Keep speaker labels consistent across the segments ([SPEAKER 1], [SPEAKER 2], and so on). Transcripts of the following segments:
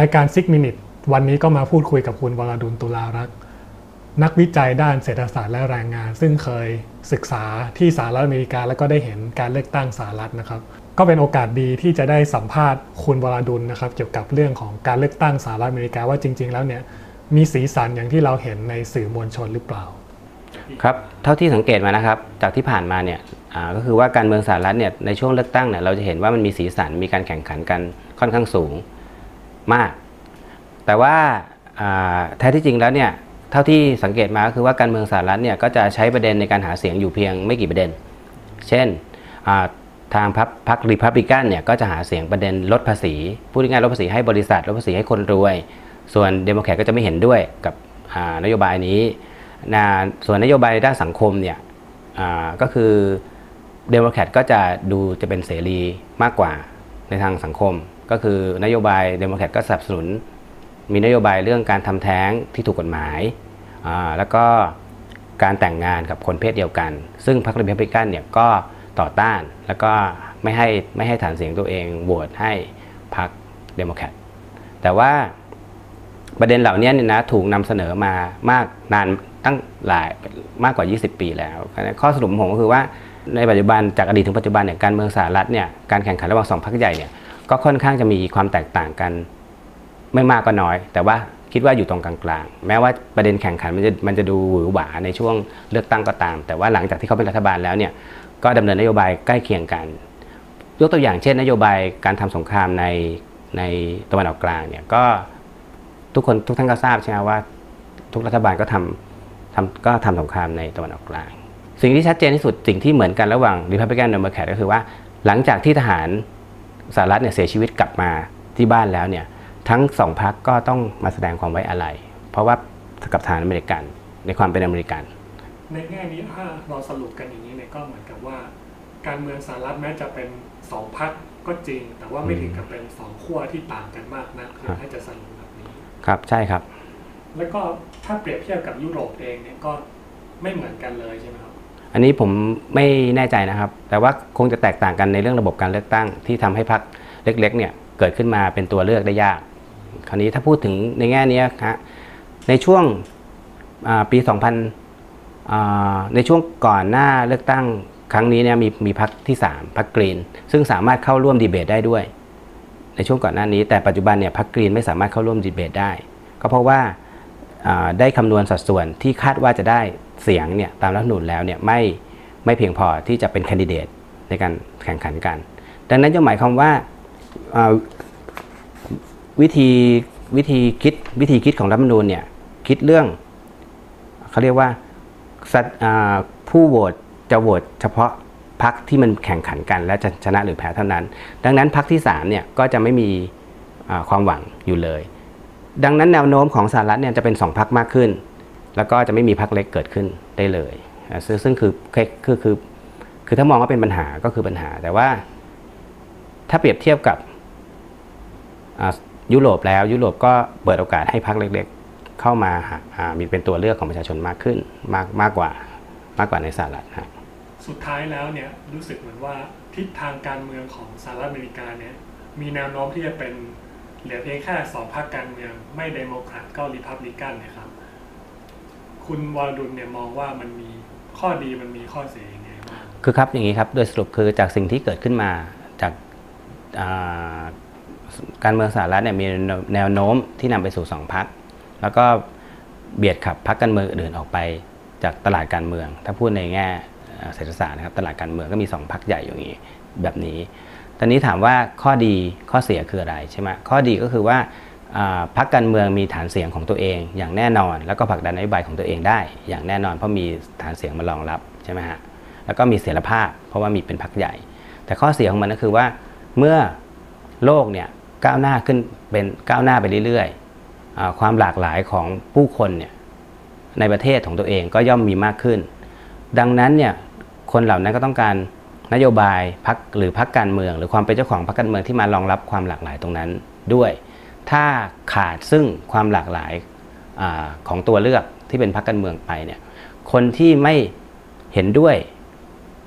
[SPEAKER 1] รายการซิกมินิทวันนี้ก็มาพูดคุยกับคุณวรดุลตุลารักษ์นักวิจัยด้านเศรษฐศาสตร์และแรงงาน ซึ่งเคยศึกษาที่สหรัฐอเมริกา แล้วก็ได้เห็นการเลือกตั้งสหรัฐนะครับ ก็เป็นโอกาสดีที่จะได้สัมภาษณ์คุณวรดุลนะครับ เกี่ยวกับเรื่องของการเลือกตั้งสหรัฐอเมริกาว่าจริง ๆ แล้วเนี่ยมีสีสันอย่างที่เราเห็นในสื่อมวลชนหรือเปล่า
[SPEAKER 2] ครับเท่าที่สังเกตมานะครับ จากที่ผ่านมาเนี่ยอ่าก็คือว่าการเมืองสหรัฐเนี่ยในช่วงเลือกตั้งเนี่ยเราจะเห็นว่ามันมีสีสันมีการแข่งขันกันค่อนข้างสูง มาก แต่ว่าแท้ที่จริงแล้วเนี่ยเท่าที่สังเกตมาก็คือว่าการเมืองสหรัฐเนี่ยก็จะใช้ประเด็นในการหาเสียงอยู่เพียงไม่กี่ประเด็น เช่นทางพรรคพรรครีพับลิกันเนี่ยก็จะหาเสียงประเด็นลดภาษีพูดง่ายๆลดภาษีให้บริษัทลดภาษีให้คนรวย ส่วนเดโมแครตก็จะไม่เห็นด้วยกับนโยบายนี้นะส่วนนโยบายด้านสังคมเนี่ยก็คือเดโมแครตก็จะดูจะเป็นเสรีมากกว่า ในทางสังคม ก็คือนโยบายเดโมแครตก็สนับสนุน มีนโยบายเรื่องการทำแท้งที่ถูกกฎหมายาแล้วก็การแต่งงานกับคนเพศเดียวกัน ซึ่งพรรครีพับลิกันเนี่ยก็ต่อต้านแล้วก็ไม่ให้ไม่ให้ฐานเสียงตัวเองโหวตให้พรรคเดโมแครตแต่ว่าประเด็นเหล่านี้เนี่ยนะถูกนำเสนอมามากนานตั้งหลายมากกว่า 20 ปีแล้ว ข้อสรุปของผมก็คือว่า ในปัจจุบันจากอดีตถึงปัจจุบันเนี่ยการเมืองสหรัฐเนี่ยการแข่งขันระหว่างสองพรรคใหญ่เนี่ยก็ค่อนข้างจะมีความแตกต่างกันไม่มากก็น้อย แต่ว่าคิดว่าอยู่ตรงกลางๆ แม้ว่าประเด็นแข่งขันมันจะมันจะดูหวือหวาในช่วงเลือกตั้งก็ตาม แต่ว่าหลังจากที่เขาเป็นรัฐบาลแล้วเนี่ยก็ดำเนินนโยบายใกล้เคียงกัน ยกตัวอย่างเช่น นโยบายการทำสงครามในในตะวันออกกลางเนี่ยก็ทุกคนทุกท่านก็ทราบใช่ไหมว่า ทุกรัฐบาลก็ทำทำก็ทำสงครามในตะวันออกกลาง สิ่งที่ชัดเจนที่สุดสิ่งที่เหมือนกันระหว่างริพับลิกันและเดโมแครตก็คือว่า หลังจากที่ทหารสหรัฐเนี่ยเสียชีวิตกลับมาที่บ้านแล้วเนี่ยทั้งสองพรรคก็ต้องมาแสดงความไว้อาลัยเพราะว่ากับทหารอเมริกันในความเป็นอเมริกัน
[SPEAKER 1] ในแง่นี้ถ้าเราสรุปกันอย่างนี้เนี่ยก็เหมือนกับว่า การเมืองสหรัฐแม้จะเป็นสองพรรคก็จริง แต่ว่าไม่ถึงกับเป็นสองขั้วที่ต่างกันมากนะคือถ้าจะสรุปแบบนี้
[SPEAKER 2] ครับใช่ครับ
[SPEAKER 1] แล้วก็ถ้าเปรียบเทียบกับยุโรปเองเนี่ยก็ไม่เหมือนกันเลยใช่ไหมครับ
[SPEAKER 2] อันนี้ผมไม่แน่ใจนะครับ แต่ว่าคงจะแตกต่างกันในเรื่องระบบการเลือกตั้ง ที่ทำให้พรรคเล็กๆเนี่ยเกิดขึ้นมาเป็นตัวเลือกได้ยาก คราวนี้ถ้าพูดถึงในแง่นี้ฮะในช่วงปี 2000 ในช่วงก่อนหน้าเลือกตั้งครั้งนี้เนี่ยมีมีพรรคที่ 3พรรคกรีน ซึ่งสามารถเข้าร่วมดีเบตได้ด้วย ในช่วงก่อนหน้านี้ แต่ปัจจุบันเนี่ยพรรคกรีนไม่สามารถเข้าร่วมดีเบตได้ ก็เพราะว่าอ่าได้คำนวณสัดส่วนที่คาดว่าจะได้ เสียงเนี่ยตามรัฐมนูญแล้วเนี่ยไม่ไม่เพียงพอที่จะเป็นแคนดิเดตในการแข่งขันกัน ดังนั้นจะหมายความว่าาวิธีวิธีคิดวิธีคิดของรัฐมนูญเนี่ยคิดเรื่องเขาเรียกว่าาผู้โหวตจะโหวตเฉพาะพรรคที่มันแข่งขันกัน และจะชนะหรือแพ้เท่านั้น ดังนั้นพรรคที่3เนี่ยก็จะไม่มีความหวังอยู่เลย ดังนั้นแนวโน้มของสหรัฐเนี่ยจะเป็น2พรรคมากขึ้น แล้วก็จะไม่มีพรรคเล็กเกิดขึ้นได้เลยซึ่งซึ่งคือคือคือคือถ้ามองว่าเป็นปัญหาก็คือปัญหา แต่ว่าถ้าเปรียบเทียบกับยุโรปแล้วยุโรปก็เปิดโอกาสให้พรรคเล็กๆ เข้ามาหาอ่ามีเป็นตัวเลือกของประชาชนมากขึ้นมากมากกว่ามากกว่าในสหรัฐครับ
[SPEAKER 1] สุดท้ายแล้วเนี่ยรู้สึกเหมือนว่าทิศทางการเมืองของสหรัฐอเมริกาเนี่ยมีแนวโน้มที่จะเป็นเหลือเพียงแค่สองพรรคการเมืองไม่เดโมแครตก็ริพับลิกันนะครับ คุณวรดุลเนี่ยมองว่ามันมีข้อดีมันมีข้อเสียยังไงบ้าง
[SPEAKER 2] คือครับอย่างนี้ครับโดยสรุปคือจากสิ่งที่เกิดขึ้นมาจากการเมืองสหรัฐเนี่ยมีแนวโน้มที่นำไปสู่สองพรรคแล้วก็เบียดขับพรรคการเมืองอื่นออกไปจากตลาดการเมือง ถ้าพูดในแง่เศรษฐศาสตร์นะครับตลาดการเมืองก็มีสองพรรคใหญ่อย่างนี้แบบนี้ ตอนนี้ถามว่าข้อดีข้อเสียคืออะไรใช่ไหมข้อดีก็คือว่า พรรคการเมืองมีฐานเสียงของตัวเอง อย่างแน่นอน แล้วก็ผลักดันนโยบายของตัวเองได้ อย่างแน่นอนเพราะมีฐานเสียงมารองรับใช่ไหมฮะแล้วก็มีเสรีภาพ เพราะว่ามีเป็นพรรคใหญ่ แต่ข้อเสียของมันก็คือว่าเมื่อโลกเนี่ยก้าวหน้าขึ้นเป็นก้าวหน้าไปเรื่อยๆความหลากหลายของผู้คนเนี่ยในประเทศของตัวเองก็ย่อมมีมากขึ้น ดังนั้นเนี่ยคนเหล่านั้นก็ต้องการนโยบายพักหรือพักการเมือง หรือความเป็นเจ้าของพักการเมืองที่มารองรับความหลากหลายตรงนั้นด้วย ถ้าขาดซึ่งความหลากหลายอของตัวเลือกที่เป็นพักการเมืองไปเนี่ยคนที่ไม่เห็นด้วย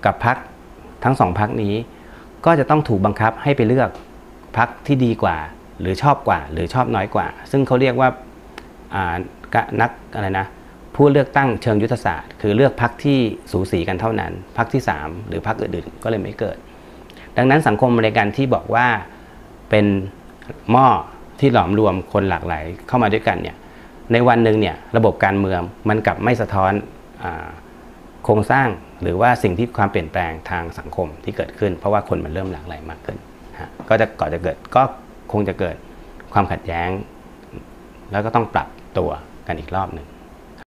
[SPEAKER 2] กับพักทั้งสองพักนี้ ก็จะต้องถูกบังคับให้ไปเลือกพักที่ดีกว่า หรือชอบกว่า หรือชอบน้อยกว่า ซึ่งเขาเรียกว่านักอะไรนะผู้เลือกตั้งเชิงยุทธศาสตร์ คือเลือกพักที่สูสีกันเท่านั้นพักที่ 3 หรือพักอื่นๆก็เลยไม่เกิด ดังนั้นสังคมอเมริกันที่บอกว่าเป็นหม้อ ที่หลอมรวมคนหลากหลายเข้ามาด้วยกันเนี่ยในวันหนึ่งเนี่ยระบบการเมืองมันกลับไม่สะท้อนอโครงสร้างหรือว่าสิ่งที่ความเปลี่ยนแปลงทางสังคมที่เกิดขึ้น เพราะว่าคนมันเริ่มหลากหลายมากขึ้นก็จะก่อจะเกิดก็คงจะเกิดความขัดแย้ง แล้วก็ต้องปรับตัวกันอีกรอบหนึ่ง